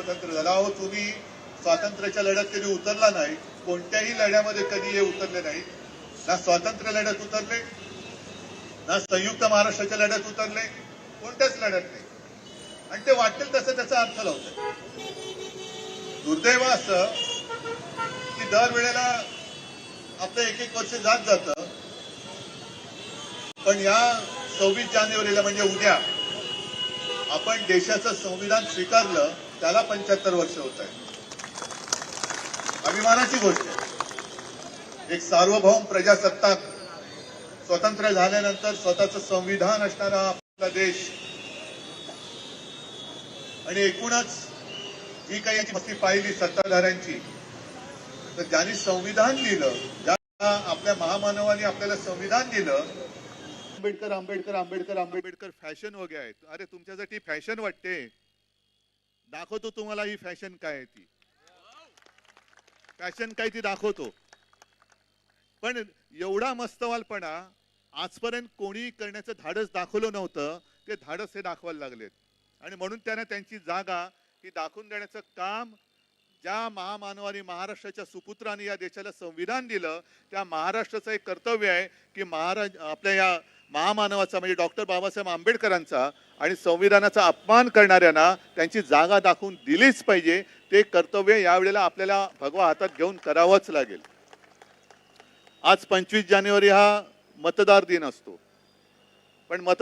स्वतंत्र झाला. अहो तुम्ही स्वातंत्र्याच्या लढ्यात कधी उतरला नाही कोणत्याही लढ्यामध्ये कधी हे उतरले नाही. ना स्वातंत्र्य लढ्यात उतरले ना संयुक्त महाराष्ट्राच्या लढ्यात उतरले कोणत्याच लढ्यात नाही. आणि ते वाटेल तसं त्याचा अर्थ लावत दुर्दैव असं की दरवेळेला आपलं एक एक वर्ष जात जात. पण या सव्वीस जानेवारीला म्हणजे उद्या आपण देशाचं संविधान स्वीकारलं त्याला पंच्याहत्तर वर्ष होत आहे अभिमानाची गोष्ट आहे. एक सार्वभौम प्रजासत्ताक स्वतंत्र झाल्यानंतर स्वतःचं संविधान असणारा आपला देश. आणि एकूणच जी काही मस्ती पाहिली सत्ताधाऱ्यांची तर ज्यांनी संविधान दिलं ज्या आपल्या महामानवाने आपल्याला संविधान दिलं आंबेडकर आंबेडकर आंबेडकर आंबेडकर फॅशन हो वगैरे आहेत अरे तुमच्यासाठी फॅशन वाटते. दाखवतो तुम्हाला ही फॅशन काय आहे ती. फॅशन काय ती दाखवतो. पण एवढा मस्तवालपणा आजपर्यंत कोणी करण्याचं धाडस दाखवलं नव्हतं ते धाडस हे दाखवायला लागलेत. आणि म्हणून त्यांना त्यांची जागा ही दाखवून देण्याचं काम ज्या महामानवानी महाराष्ट्राच्या सुपुत्रांनी या देशाला संविधान दिलं त्या महाराष्ट्राचं एक कर्तव्य आहे की महाराज आपल्या या महामानवाचा म्हणजे डॉक्टर बाबासाहेब आंबेडकरांचा आणि संविधानाचा अपमान करणाऱ्यांना त्यांची जागा दाखवून दिलीच पाहिजे. ते कर्तव्य यावेळेला आपल्याला भगवा हातात घेऊन करावंच लागेल. आज पंचवीस जानेवारी हा मतदार दिन असतो. पण मतदार